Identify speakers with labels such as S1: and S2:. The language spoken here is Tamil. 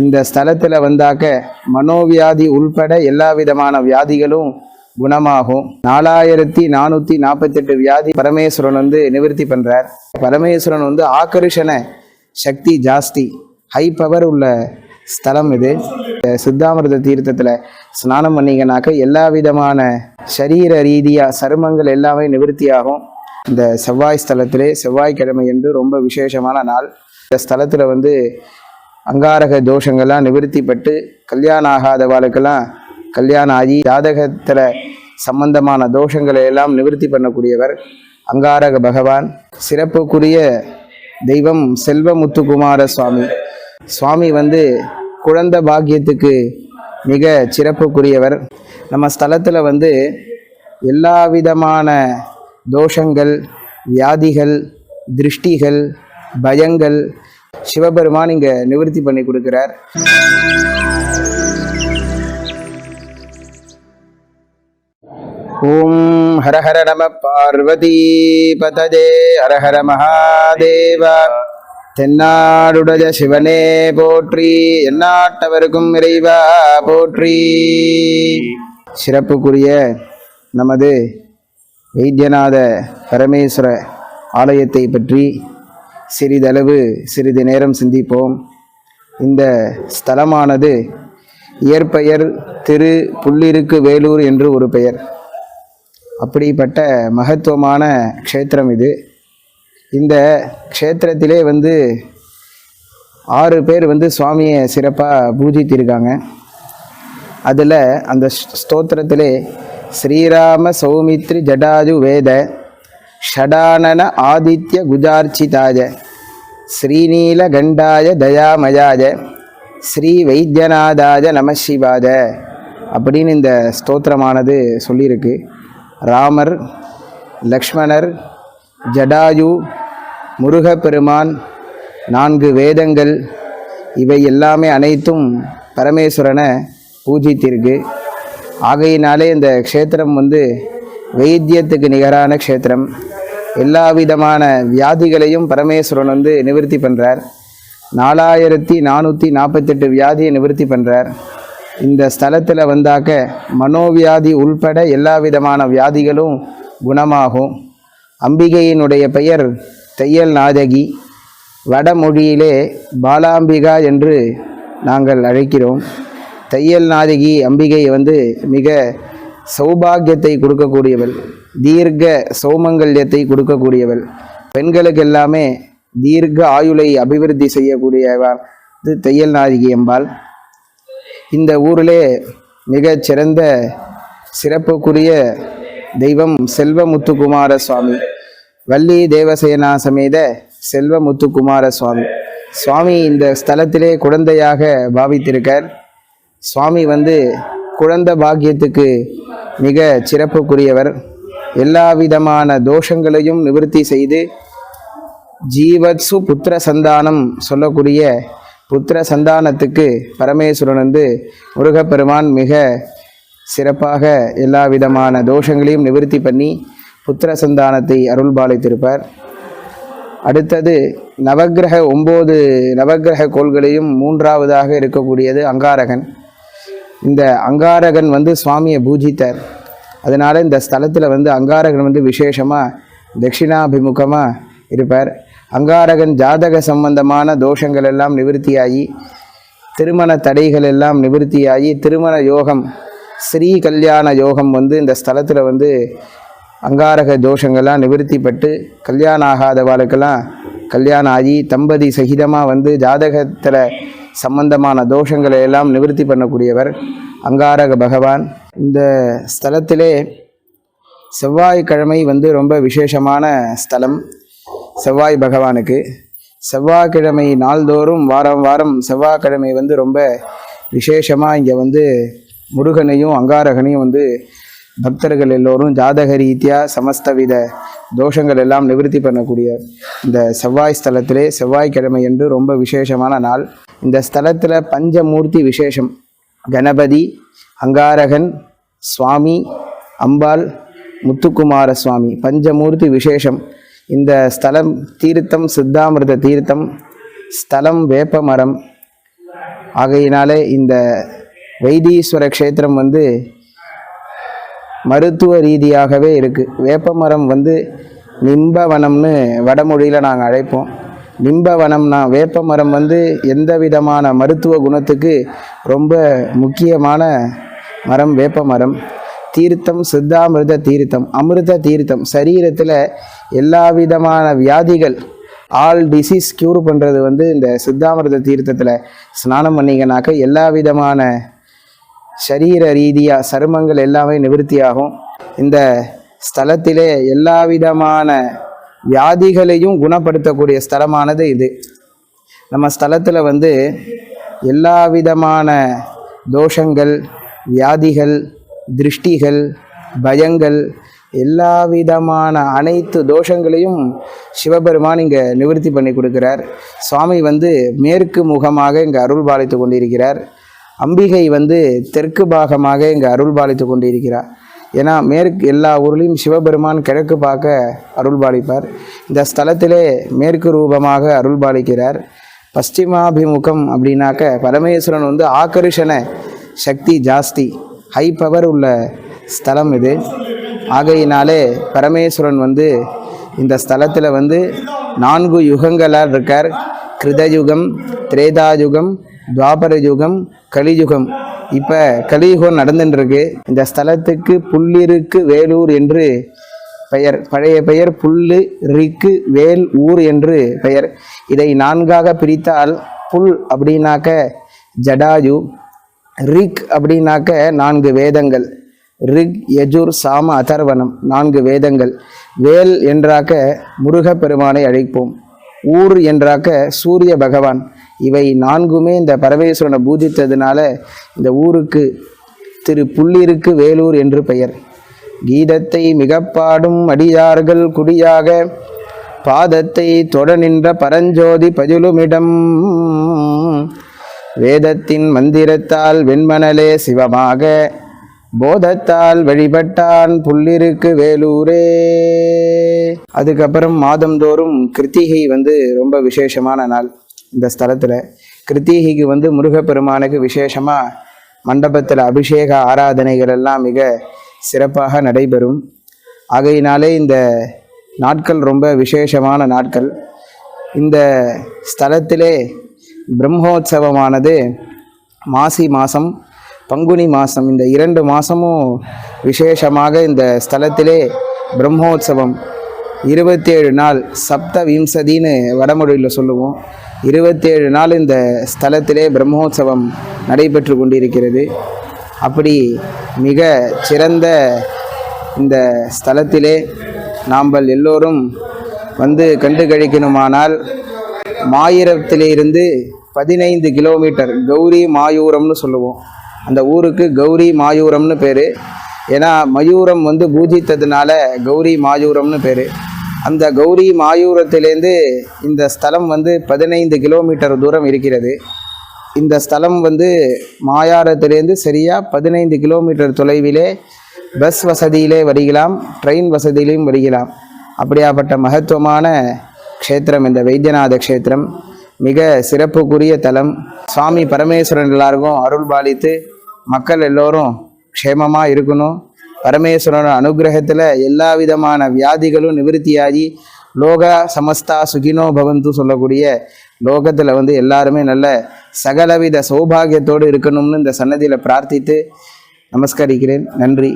S1: இந்த ஸ்தலத்தில் வந்தாக்க மனோவியாதி உள்பட எல்லா விதமான வியாதிகளும் குணமாகும். நாலாயிரத்தி நானூற்றி நாற்பத்தெட்டு வியாதி பரமேஸ்வரன் வந்து நிவர்த்தி பண்ணுறார் பரமேஸ்வரன் வந்து ஆக்கர்ஷண சக்தி ஜாஸ்தி ஹை பவர் உள்ள ஸ்தலம் இது. சித்தாமிரத தீர்த்தத்தில் ஸ்நானம் பண்ணீங்கன்னாக்க எல்லா விதமான சரீர ரீதியாக சருமங்கள் எல்லாமே நிவர்த்தியாகும். இந்த செவ்வாய் ஸ்தலத்திலே செவ்வாய்க்கிழமை என்று ரொம்ப விசேஷமான நாள். இந்த ஸ்தலத்தில் வந்து அங்காரக தோஷங்கள்லாம் நிவர்த்திப்பட்டு கல்யாணம் ஆகாதவாளுக்கெல்லாம் கல்யாணம் ஆகி ஜாதகத்தில் சம்பந்தமான தோஷங்களை எல்லாம் நிவர்த்தி பண்ணக்கூடியவர் அங்காரக பகவான். சிறப்புக்குரிய தெய்வம் செல்வமுத்துக்குமார சுவாமி. சுவாமி வந்து குழந்தை பாக்கியத்துக்கு மிக சிறப்புக்குரியவர். நம்ம ஸ்தலத்தில் வந்து எல்லா விதமான தோஷங்கள் வியாதிகள் திருஷ்டிகள் பயங்கள் சிவபெருமான் இங்கே நிவர்த்தி பண்ணி கொடுக்கிறார். ஓம் ஹரஹர நம பார்வதி பததே ஹரஹர மகாதேவா மகாதேவ. தென்னாடுடைய சிவனே போற்றி எந்நாட்டவருக்கும் இறைவா போற்றி. சிறப்புக்குரிய நமது வைத்தியநாத பரமேஸ்வர ஆலயத்தை பற்றி சிறிதளவு சிறிது நேரம் சிந்திப்போம். இந்த ஸ்தலமானது இயற்பெயர் திரு புள்ளிருக்கு வேலூர் என்று ஒரு பெயர். அப்படிப்பட்ட மகத்துவமான க்ஷேத்திரம் இது. இந்த க்ஷேத்திரத்திலே வந்து ஆறு பேர் வந்து சுவாமியை சிறப்பாக பூஜித்திருக்காங்க. அதில் அந்த ஸ்- ஸ்தோத்திரத்திலே ஸ்ரீராம சௌமித்ரி ஜடாஜு வேத ஷடானன ஆதித்ய குஜார்ச்சிதாய ஸ்ரீநீல கண்டாய தயாமயாய ஸ்ரீ வைத்தியநாதாய நமசிவாஜ அப்படின்னு இந்த ஸ்தோத்திரமானது சொல்லியிருக்கு. ராமர் லக்ஷ்மணர் ஜடாயு முருகப்பெருமான் நான்கு வேதங்கள் இவை எல்லாமே அனைத்தும் பரமேஸ்வரனை பூஜித்திருக்கு. ஆகையினாலே இந்த க்ஷேத்திரம் வந்து வைத்தியத்துக்கு நிகரான க்ஷேத்திரம். எல்லா விதமான வியாதிகளையும் பரமேஸ்வரன் வந்து நிவர்த்தி பண்ணுறார் நாலாயிரத்தி நானூற்றி நாற்பத்தெட்டு வியாதியை நிவர்த்தி பண்ணுறார் இந்த ஸ்தலத்தில் வந்தாக்க மனோவியாதி உள்பட எல்லா விதமான வியாதிகளும் குணமாகும். அம்பிகையினுடைய பெயர் தையல் நாதகி. வடமொழியிலே பாலாம்பிகா என்று நாங்கள் அழைக்கிறோம். தையல் நாதகி அம்பிகை வந்து மிக சௌபாகியத்தை கொடுக்கக்கூடியவள் தீர்க்க சௌமங்கல்யத்தை கொடுக்கக்கூடியவள். பெண்களுக்கு எல்லாமே தீர்க்க ஆயுளை அபிவிருத்தி செய்யக்கூடியவர் இது தையல் நாயகி அம்பாள் இந்த ஊரிலே மிகச் சிறந்த சிறப்புக்குரிய தெய்வம் செல்வமுத்துக்குமார சுவாமி. வள்ளி தேவசேனா சமேத செல்வமுத்துக்குமார சுவாமி. சுவாமி இந்த ஸ்தலத்திலே குழந்தையாக பாவித்திருக்கார். சுவாமி வந்து குழந்தை பாக்கியத்துக்கு மிக சிறப்புக்குரியவர். எல்லா விதமான தோஷங்களையும் நிவர்த்தி செய்து ஜீவத்சு புத்திர சந்தானம் சொல்லக்கூடிய புத்திர சந்தானத்துக்கு பரமேஸ்வரன் வந்து முருகப்பெருமான் மிக சிறப்பாக எல்லா விதமான தோஷங்களையும் நிவர்த்தி பண்ணி புத்திர சந்தானத்தை அருள்பாலித்திருப்பார். அடுத்தது நவக்கிரக ஒம்பது நவக்கிரக கோள்களையும் மூன்றாவதாக இருக்கக்கூடியது அங்காரகன். இந்த அங்காரகன் வந்து சுவாமியை பூஜித்தார். அதனால் இந்த ஸ்தலத்தில் வந்து அங்காரகன் வந்து விசேஷமாக தட்சிணாபிமுகமாக இருப்பார். அங்காரகன் ஜாதக சம்பந்தமான தோஷங்கள் எல்லாம் நிவர்த்தியாகி திருமண தடைகள் எல்லாம் நிவர்த்தியாகி திருமண யோகம் ஸ்ரீ கல்யாண யோகம் வந்து இந்த ஸ்தலத்தில் வந்து அங்காரக தோஷங்கள்லாம் நிவர்த்திப்பட்டு கல்யாணம் ஆகாதவாளுக்கெல்லாம் கல்யாணம் ஆகி தம்பதி சகிதமாக வந்து ஜாதகத்தில் சம்பந்தமான தோஷங்களை எல்லாம் நிவர்த்தி பண்ணக்கூடியவர் அங்காரக பகவான். இந்த ஸ்தலத்திலே செவ்வாய்க்கிழமை வந்து ரொம்ப விசேஷமான ஸ்தலம். செவ்வாய் பகவானுக்கு. செவ்வாய்க்கிழமை நாள்தோறும் வாரம் வாரம் செவ்வாய்க்கிழமை வந்து ரொம்ப விசேஷமாக இங்கே வந்து முருகனையும் அங்காரகனையும் வந்து பக்தர்கள் எல்லோரும் ஜாதக ரீதியாக சமஸ்தவித தோஷங்கள் எல்லாம் நிவர்த்தி பண்ணக்கூடிய இந்த செவ்வாய் ஸ்தலத்திலே செவ்வாய்க்கிழமை என்று ரொம்ப விசேஷமான நாள். இந்த ஸ்தலத்தில் பஞ்சமூர்த்தி விசேஷம். கணபதி அங்காரகன் சுவாமி அம்பாள் முத்துக்குமார சுவாமி பஞ்சமூர்த்தி விசேஷம். இந்த ஸ்தலம் தீர்த்தம் சித்தாமிர்த தீர்த்தம் ஸ்தலம் வேப்பமரம் ஆகையினாலே இந்த வைத்தீஸ்வர க்ஷேத்திரம் வந்து மருத்துவ ரீதியாகவே இருக்குது வேப்பமரம் வந்து நிம்பவனம்னு வடமொழியில் நாங்கள் அழைப்போம். நிம்பவனம்னா வேப்பமரம் வந்து எந்த விதமான மருத்துவ குணத்துக்கு ரொம்ப முக்கியமான மரம் வேப்பமரம். தீர்த்தம் சித்தாமிருத தீர்த்தம் அமிர்த தீர்த்தம். சரீரத்தில் எல்லா விதமான வியாதிகள் ஆல் டிசீஸ் க்யூர் பண்ணுறது வந்து இந்த சித்தாமிரத தீர்த்தத்தில் ஸ்நானம் பண்ணிங்கனாக்க எல்லா விதமான சரீர ரீதியாக சருமங்கள் எல்லாமே நிவர்த்தியாகும். இந்த ஸ்தலத்திலே எல்லா விதமான வியாதிகளையும் குணப்படுத்தக்கூடிய ஸ்தலமானது இது. நம்ம ஸ்தலத்தில் வந்து எல்லா விதமான தோஷங்கள் வியாதிகள் திருஷ்டிகள் பயங்கள் எல்லா விதமான அனைத்து தோஷங்களையும் சிவபெருமான் இங்கே நிவர்த்தி பண்ணி கொடுக்கிறார். சுவாமி வந்து மேற்கு முகமாக இங்கே அருள் பாலித்து கொண்டிருக்கிறார். அம்பிகை வந்து தெற்கு பாகமாக இங்கே அருள் பாலித்து கொண்டிருக்கிறார். ஏன்னா மேற்கு எல்லா ஊர்லேயும் சிவபெருமான் கிழக்கு பார்க்க அருள் பாலிப்பார் இந்த ஸ்தலத்திலே மேற்கு ரூபமாக அருள் பாலிக்கிறார் அப்படின்னாக்க பரமேஸ்வரன் வந்து ஆக்கர்ஷண சக்தி ஜாஸ்தி ஹை பவர் உள்ள ஸ்தலம் இது. ஆகையினாலே பரமேஸ்வரன் வந்து இந்த ஸ்தலத்தில் வந்து நான்கு யுகங்களால் இருக்கார். கிருதயுகம் திரேதாயுகம் துவாபர யுகம் கலியுகம். இப்போ கலியுகம் நடந்துட்டுருக்கு இந்த ஸ்தலத்துக்கு புல்லிருக்கு வேலூர் என்று பெயர். பழைய பெயர் புல்லு ரிக்கு வேல் ஊர் என்று பெயர். இதை நான்காக பிரித்தால் புல் அப்படின்னாக்க ஜடாயு ரிக் அப்படின்னாக்க நான்கு வேதங்கள். ரிக் யஜுர் சாம அதர்வனம் நான்கு வேதங்கள். வேல் என்றாக்க முருகப்பெருமானை அழைப்போம். ஊர் என்றாக்க சூரிய பகவான். இவை நான்குமே இந்த பரமேஸ்வரனை பூஜித்ததுனால இந்த ஊருக்கு திரு புள்ளிருக்கு வேலூர் என்று பெயர். கீதத்தை மிகப்பாடும் அடியார்கள் குடியாக பாதத்தை தொட நின்ற பரஞ்சோதி பதிலுமிடம் வேதத்தின் மந்திரத்தால் வெண்மணலே சிவமாக போதத்தால் வழிபட்டான் புள்ளிருக்கு வேலூரே. அதுக்கப்புறம் மாதந்தோறும் கிருத்திகை வந்து ரொம்ப விசேஷமான நாள். இந்த ஸ்தலத்தில் கிருத்திகைக்கு வந்து முருகப்பெருமானுக்கு விசேஷமாக மண்டபத்தில் அபிஷேக ஆராதனைகள் எல்லாம் மிக சிறப்பாக நடைபெறும். ஆகையினாலே இந்த நாட்கள் ரொம்ப விசேஷமான நாட்கள். இந்த ஸ்தலத்திலே பிரம்மோற்சவமானது மாசி மாதம் பங்குனி மாதம் இந்த இரண்டு மாதமும் விசேஷமாக இந்த ஸ்தலத்திலே பிரம்மோற்சவம் இருபத்தேழு நாள் சப்த விம்சதின்னு வடமொழியில் சொல்லுவோம். இருபத்தேழு நாள் இந்த ஸ்தலத்திலே பிரம்மோற்சவம் நடைபெற்று கொண்டிருக்கிறது. அப்படி மிக சிறந்த இந்த ஸ்தலத்திலே நாம் எல்லோரும் வந்து கண்டு கழிக்கணுமானால் மாயிரத்திலிருந்து பதினைந்து கிலோமீட்டர் கௌரி மாயூரம்னு சொல்லுவோம். அந்த ஊருக்கு கௌரி மாயூரம்னு பேர். ஏன்னா மயூரம் வந்து பூஜித்ததுனால கௌரி மாயூரம்னு பேர். அந்த கௌரி மாயூரத்திலேருந்து இந்த ஸ்தலம் வந்து பதினைந்து கிலோமீட்டர் தூரம் இருக்கிறது. இந்த ஸ்தலம் வந்து மாயாரத்திலேருந்து சரியாக பதினைந்து கிலோமீட்டர் தொலைவிலே பஸ் வசதியிலே வருகலாம் ட்ரெயின் வசதியிலையும் வருகலாம். அப்படியாப்பட்ட மகத்துவமான க்ஷேத்திரம் இந்த வைத்தியநாத க்ஷேத்திரம். மிக சிறப்புக்குரிய தலம். சுவாமி பரமேஸ்வரன் எல்லாருக்கும் அருள் பாலித்து மக்கள் எல்லோரும் க்ஷேமமாக இருக்கணும். பரமேஸ்வரன் அனுகிரகத்தில் எல்லா விதமான வியாதிகளும் நிவர்த்தியாகி லோக சமஸ்தா சுகினோ பவந்து சொல்லக்கூடிய லோகத்தில் வந்து எல்லாருமே நல்ல சகலவித சௌபாகியத்தோடு இருக்கணும்னு இந்த சன்னதியில் பிரார்த்தித்து நமஸ்கரிக்கிறேன். நன்றி.